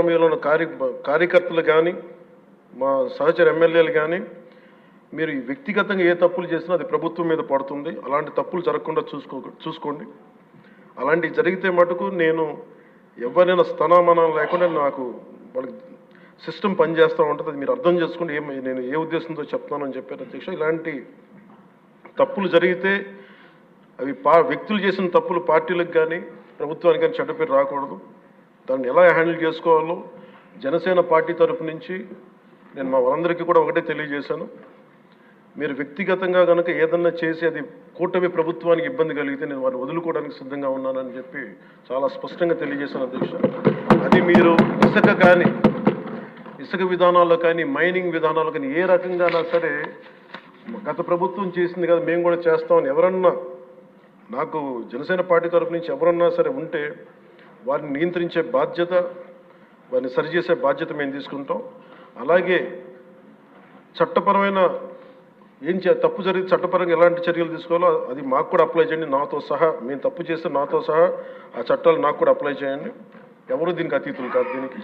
సమయంలో కార్య కార్యకర్తలు కానీ మా సహచర ఎమ్మెల్యేలు కానీ మీరు వ్యక్తిగతంగా ఏ తప్పులు చేసినా అది ప్రభుత్వం మీద పడుతుంది. అలాంటి తప్పులు జరగకుండా చూసుకో చూసుకోండి. అలాంటివి జరిగితే మటుకు నేను ఎవరైనా స్థనామానాలు లేకుండా నాకు వాళ్ళకి సిస్టమ్ పనిచేస్తూ ఉంటుంది. అది మీరు అర్థం చేసుకుంటే ఏం నేను ఏ ఉద్దేశంతో చెప్తానని చెప్పారు అధ్యక్ష. ఇలాంటి తప్పులు జరిగితే అవి పా వ్యక్తులు చేసిన తప్పులు పార్టీలకు కానీ ప్రభుత్వానికి కానీ చెడ్డ పేరు రాకూడదు. దాన్ని ఎలా హ్యాండిల్ చేసుకోవాలో జనసేన పార్టీ తరపు నుంచి నేను మా వాళ్ళందరికీ కూడా ఒకటే తెలియజేశాను. మీరు వ్యక్తిగతంగా కనుక ఏదన్నా చేసి అది కూటమి ప్రభుత్వానికి ఇబ్బంది కలిగితే నేను వారిని వదులుకోవడానికి సిద్ధంగా ఉన్నానని చెప్పి చాలా స్పష్టంగా తెలియజేశాను అధ్యక్ష. అది మీరు ఇసుక కానీ ఇసుక విధానాల్లో కానీ మైనింగ్ విధానాల్లో కానీ ఏ రకంగానా సరే గత ప్రభుత్వం చేసింది కదా మేము కూడా చేస్తామని ఎవరన్నా నాకు జనసేన పార్టీ తరపు నుంచి ఎవరన్నా సరే ఉంటే వారిని నియంత్రించే బాధ్యత వారిని సరిచేసే బాధ్యత మేము తీసుకుంటాం. అలాగే చట్టపరమైన ఏం చే తప్పు జరిగి చట్టపరంగా ఎలాంటి చర్యలు తీసుకోవాలో అది మాకు కూడా అప్లై చేయండి. నాతో సహా మేము తప్పు చేస్తే నాతో సహా ఆ చట్టాలు నాకు కూడా అప్లై చేయండి. ఎవరు దీనికి అతీతులు కాదు దీనికి.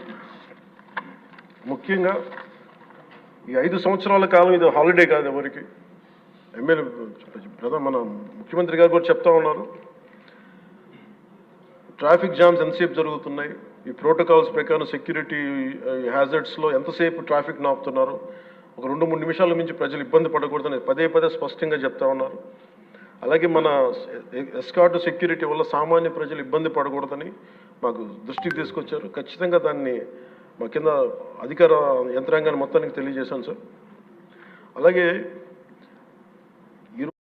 ముఖ్యంగా ఈ ఐదు సంవత్సరాల కాలం ఇది హాలిడే కాదు ఎవరికి. ఎమ్మెల్యే ప్రధాన మన ముఖ్యమంత్రి గారు కూడా చెప్తా ఉన్నారు. ట్రాఫిక్ జామ్స్ ఎంతసేపు జరుగుతున్నాయి? ఈ ప్రోటోకాల్స్ ప్రకారం సెక్యూరిటీ హ్యాజర్డ్స్లో ఎంతసేపు ట్రాఫిక్ నాపుతున్నారు? ఒక రెండు మూడు నిమిషాల మించి ప్రజలు ఇబ్బంది పడకూడదని పదే పదే స్పష్టంగా చెప్తా ఉన్నారు. అలాగే మన ఎస్కాట్ సెక్యూరిటీ వల్ల సామాన్య ప్రజలు ఇబ్బంది పడకూడదని మాకు దృష్టికి తీసుకొచ్చారు. ఖచ్చితంగా దాన్ని మా కింద అధికార యంత్రాంగాన్ని మొత్తానికి తెలియజేశాను సార్. అలాగే